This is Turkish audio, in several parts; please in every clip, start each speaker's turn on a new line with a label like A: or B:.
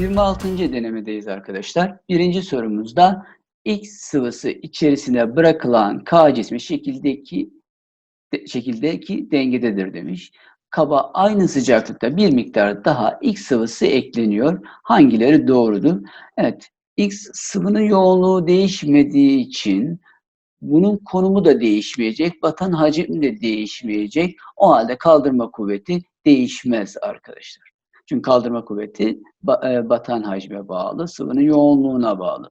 A: 26. denemedeyiz arkadaşlar. Birinci sorumuzda X sıvısı içerisine bırakılan K cismi şekildeki de- şekildeki dengededir demiş. Kaba aynı sıcaklıkta bir miktar daha X sıvısı ekleniyor. Hangileri doğrudur? Evet, X sıvının yoğunluğu değişmediği için bunun konumu da değişmeyecek, batan hacim de değişmeyecek. O halde kaldırma kuvveti değişmez arkadaşlar. Çünkü kaldırma kuvveti e, batan hacme bağlı, sıvının yoğunluğuna bağlı.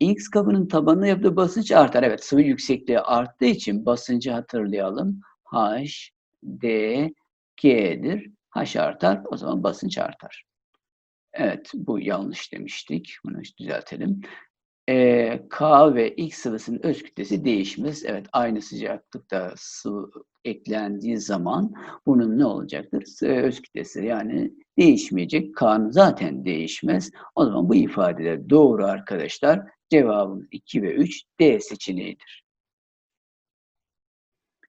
A: X kabının tabanına yaptığı basınç artar. Evet, sıvı yüksekliği arttığı için basıncı hatırlayalım. H, D, G'dir. H artar, o zaman basınç artar. Evet, bu yanlış demiştik. Bunu düzeltelim. Ee, K ve X sıvısının öz kütlesi değişmez. Evet, aynı sıcaklıkta sıvı eklendiği zaman bunun ne olacaktır? S- Öz kütlesi yani değişmeyecek. K'nın zaten değişmez. O zaman bu ifadeler doğru arkadaşlar. Cevabımız 2 ve 3 D seçeneğidir.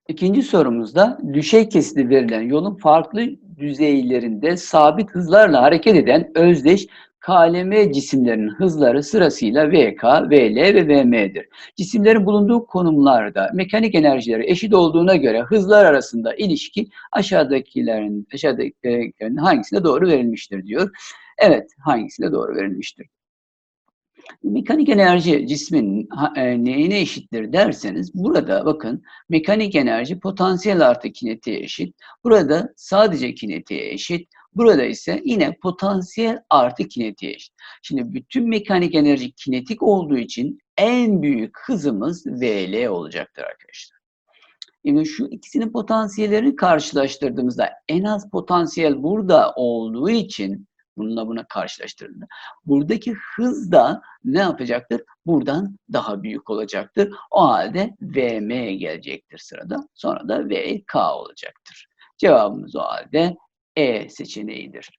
A: İkinci sorumuzda düşey kesidi verilen yolun farklı düzeylerinde sabit hızlarla hareket eden özdeş KLM cisimlerinin hızları sırasıyla VK, VL ve VM'dir. Cisimlerin bulunduğu konumlarda mekanik enerjileri eşit olduğuna göre hızlar arasında ilişki aşağıdakilerin aşağıdakilerin hangisine doğru verilmiştir diyor. Evet, hangisine doğru verilmiştir? Mekanik enerji cismin e, neyine eşittir derseniz burada bakın mekanik enerji potansiyel artı kinetiğe eşit. Burada sadece kinetiğe eşit. Burada ise yine potansiyel artı kinetiğe eşit. Şimdi bütün mekanik enerji kinetik olduğu için en büyük hızımız VL olacaktır arkadaşlar. Yani şu ikisinin potansiyellerini karşılaştırdığımızda en az potansiyel burada olduğu için bununla buna karşılaştırdığında buradaki hız da ne yapacaktır? Buradan daha büyük olacaktır. O halde VM gelecektir sırada. Sonra da VK olacaktır. Cevabımız o halde E seçeneğidir.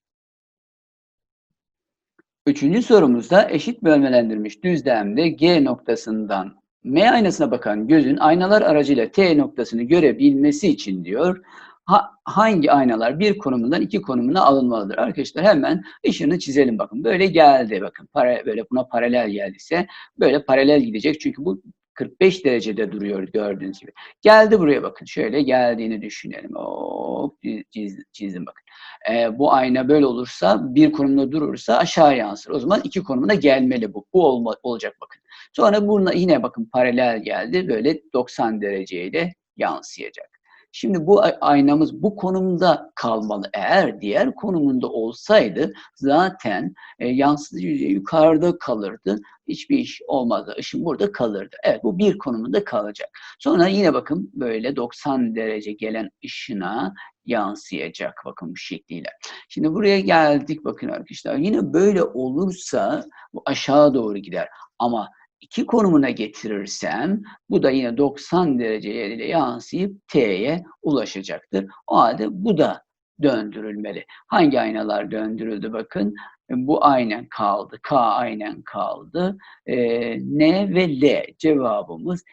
A: Üçüncü sorumuzda eşit bölmelendirilmiş düzlemde G noktasından M aynasına bakan gözün aynalar aracıyla T noktasını görebilmesi için diyor. Ha- hangi aynalar bir konumundan iki konumuna alınmalıdır? Arkadaşlar hemen ışığını çizelim bakın. Böyle geldi bakın. Para, böyle buna paralel geldiyse böyle paralel gidecek. Çünkü bu 45 derecede duruyor gördüğünüz gibi. Geldi buraya bakın. Şöyle geldiğini düşünelim. Hop çiz- çizdim bakın. Ee, bu ayna böyle olursa bir konumda durursa aşağı yansır. O zaman iki konumuna gelmeli bu. Bu olma, olacak bakın. Sonra buna yine bakın paralel geldi. Böyle 90 dereceyle yansıyacak. Şimdi bu ay- aynamız bu konumda kalmalı. Eğer diğer konumunda olsaydı zaten e, yansıtıcı yüzey yukarıda kalırdı. Hiçbir iş olmazdı. Işın burada kalırdı. Evet bu bir konumunda kalacak. Sonra yine bakın böyle 90 derece gelen ışına yansıyacak bakın bu şekliyle. Şimdi buraya geldik bakın arkadaşlar. Yine böyle olursa bu aşağı doğru gider. Ama iki konumuna getirirsem bu da yine 90 derece yansıyıp T'ye ulaşacaktır. O halde bu da döndürülmeli. Hangi aynalar döndürüldü bakın. Bu aynen kaldı. K aynen kaldı. Ee, N ve L cevabımız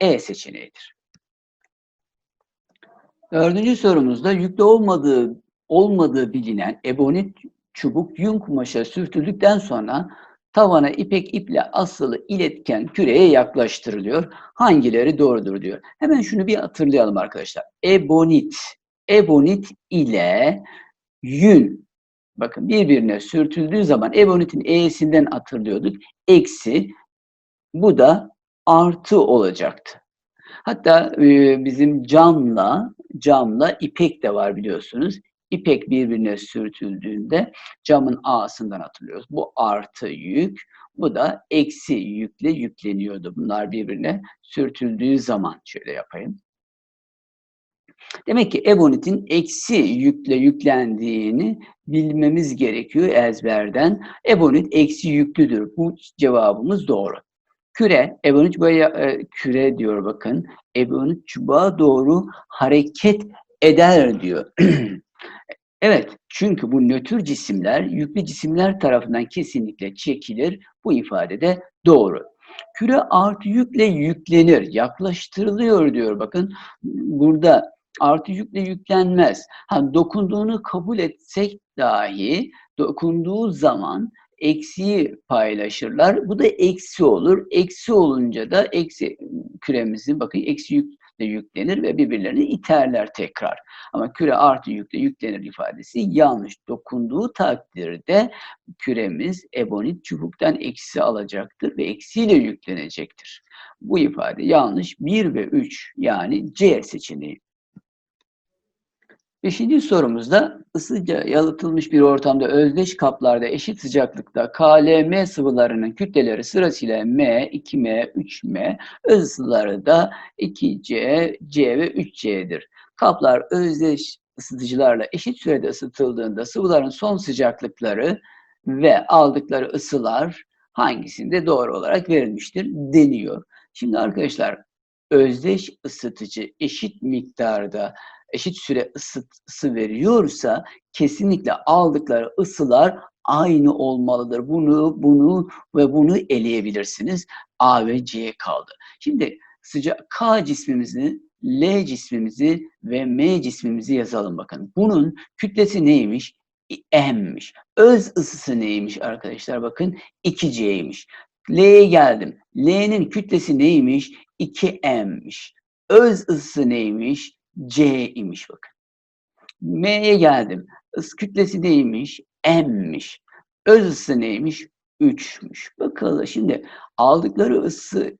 A: E seçeneğidir. Dördüncü sorumuzda yüklü olmadığı olmadığı bilinen ebonit çubuk yün kumaşa sürtüldükten sonra tavana ipek iple asılı iletken küreye yaklaştırılıyor. Hangileri doğrudur diyor. Hemen şunu bir hatırlayalım arkadaşlar. Ebonit, ebonit ile yün bakın birbirine sürtüldüğü zaman ebonitin e'sinden hatırlıyorduk. Eksi bu da artı olacaktı. Hatta bizim camla camla ipek de var biliyorsunuz. İpek birbirine sürtüldüğünde camın A'sından hatırlıyoruz. Bu artı yük, bu da eksi yükle yükleniyordu. Bunlar birbirine sürtüldüğü zaman şöyle yapayım. Demek ki ebonitin eksi yükle yüklendiğini bilmemiz gerekiyor ezberden. Ebonit eksi yüklüdür. Bu cevabımız doğru. Küre, ebonit çubuğa, e, küre diyor bakın. Ebonit çubuğa doğru hareket eder diyor. evet, çünkü bu nötr cisimler yüklü cisimler tarafından kesinlikle çekilir. Bu ifadede doğru. Küre artı yükle yüklenir, yaklaştırılıyor diyor bakın. Burada artı yükle yüklenmez. Ha, dokunduğunu kabul etsek dahi dokunduğu zaman eksiği paylaşırlar. Bu da eksi olur. Eksi olunca da eksi küremizin bakın eksi yükle yüklenir ve birbirlerini iterler tekrar. Ama küre artı yükle yüklenir ifadesi yanlış. Dokunduğu takdirde küremiz ebonit çubuktan eksi alacaktır ve eksiyle yüklenecektir. Bu ifade yanlış. 1 ve 3 yani C seçeneği. Beşinci sorumuzda ısıca yalıtılmış bir ortamda özdeş kaplarda eşit sıcaklıkta KLM sıvılarının kütleleri sırasıyla M, 2M, 3M, öz ısıları da 2C, C ve 3C'dir. Kaplar özdeş ısıtıcılarla eşit sürede ısıtıldığında sıvıların son sıcaklıkları ve aldıkları ısılar hangisinde doğru olarak verilmiştir deniyor. Şimdi arkadaşlar özdeş ısıtıcı eşit miktarda eşit süre ısı, ısı veriyorsa kesinlikle aldıkları ısılar aynı olmalıdır. Bunu, bunu ve bunu eleyebilirsiniz. A ve C kaldı. Şimdi sıcak K cismimizi, L cismimizi ve M cismimizi yazalım bakın. Bunun kütlesi neymiş? M'miş. Öz ısısı neymiş arkadaşlar? Bakın 2C'ymiş. L'ye geldim. L'nin kütlesi neymiş? 2M'miş. Öz ısısı neymiş? C imiş bakın. M'ye geldim. Is kütlesi neymiş? M'miş. Öz ısı neymiş? 3'müş. Bakalım şimdi aldıkları ısı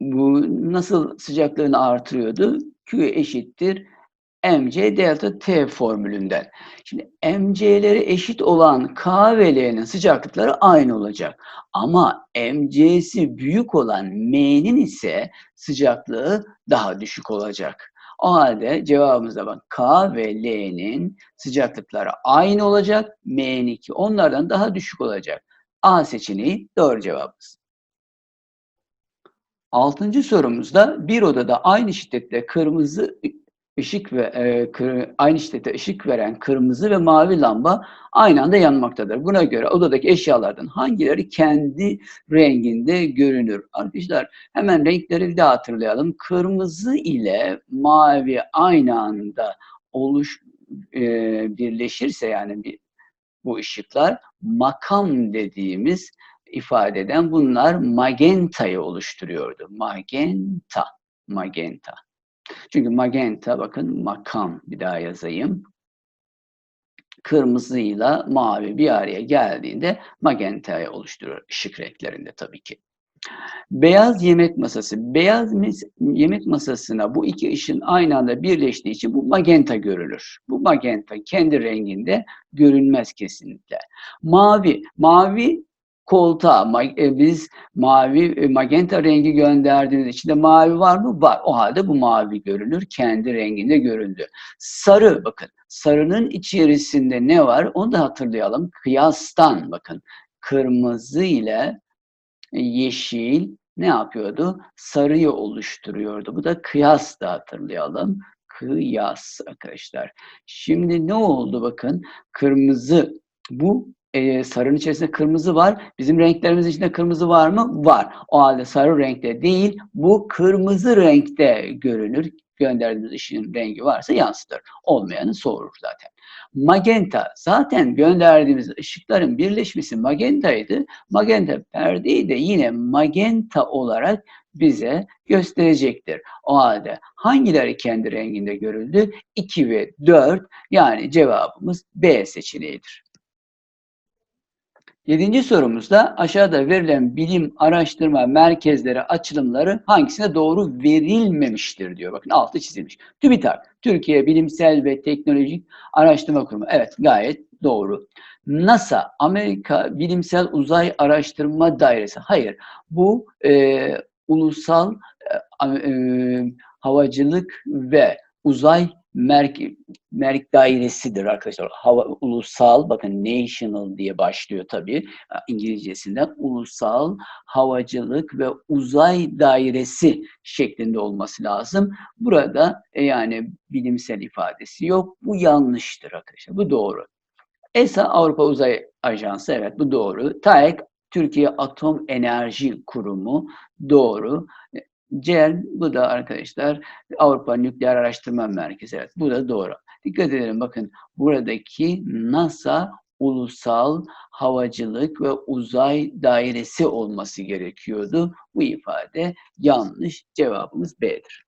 A: bu nasıl sıcaklığını artırıyordu? Q eşittir mc delta t formülünden. Şimdi mc'leri eşit olan K ve L'nin sıcaklıkları aynı olacak. Ama mc'si büyük olan M'nin ise sıcaklığı daha düşük olacak. O halde cevabımıza bak K ve L'nin sıcaklıkları aynı olacak. M'ninki onlardan daha düşük olacak. A seçeneği doğru cevabımız. Altıncı sorumuzda bir odada aynı şiddette kırmızı ışık ve e, kır, aynı şiddete ışık veren kırmızı ve mavi lamba aynı anda yanmaktadır. Buna göre odadaki eşyalardan hangileri kendi renginde görünür? Arkadaşlar hemen renkleri bir daha hatırlayalım. Kırmızı ile mavi aynı anda oluş e, birleşirse yani bir, bu ışıklar makam dediğimiz ifadeden bunlar magentayı oluşturuyordu. Magenta, magenta. Çünkü magenta bakın makam bir daha yazayım. Kırmızıyla mavi bir araya geldiğinde magentayı oluşturur ışık renklerinde tabii ki. Beyaz yemek masası. Beyaz yemek masasına bu iki ışın aynı anda birleştiği için bu magenta görülür. Bu magenta kendi renginde görünmez kesinlikle. Mavi. Mavi koltuğa e, biz mavi e, magenta rengi gönderdiğimiz içinde mavi var mı? Var. O halde bu mavi görünür. Kendi renginde göründü. Sarı bakın. Sarının içerisinde ne var? Onu da hatırlayalım. Kıyastan bakın. Kırmızı ile yeşil ne yapıyordu? Sarıyı oluşturuyordu. Bu da kıyas da hatırlayalım. Kıyas arkadaşlar. Şimdi ne oldu bakın? Kırmızı bu e, sarının içerisinde kırmızı var. Bizim renklerimiz içinde kırmızı var mı? Var. O halde sarı renkte değil, bu kırmızı renkte görünür. Gönderdiğimiz ışığın rengi varsa yansıtır. Olmayanı soğurur zaten. Magenta, zaten gönderdiğimiz ışıkların birleşmesi magentaydı. Magenta perdeyi de yine magenta olarak bize gösterecektir. O halde hangileri kendi renginde görüldü? 2 ve 4 yani cevabımız B seçeneğidir. Yedinci sorumuzda aşağıda verilen bilim araştırma merkezleri açılımları hangisine doğru verilmemiştir diyor. Bakın altı çizilmiş. TÜBİTAK, Türkiye Bilimsel ve Teknolojik Araştırma Kurumu. Evet gayet doğru. NASA, Amerika Bilimsel Uzay Araştırma Dairesi. Hayır, bu e, ulusal e, e, havacılık ve uzay merk, merk dairesidir arkadaşlar. Hava, ulusal, bakın national diye başlıyor tabii İngilizcesinden. Ulusal Havacılık ve Uzay Dairesi şeklinde olması lazım. Burada e, yani bilimsel ifadesi yok. Bu yanlıştır arkadaşlar. Bu doğru. ESA Avrupa Uzay Ajansı evet bu doğru. TAEK Türkiye Atom Enerji Kurumu doğru. CERN bu da arkadaşlar Avrupa Nükleer Araştırma Merkezi. Evet bu da doğru. Dikkat edelim bakın buradaki NASA Ulusal Havacılık ve Uzay Dairesi olması gerekiyordu. Bu ifade yanlış. Cevabımız B'dir.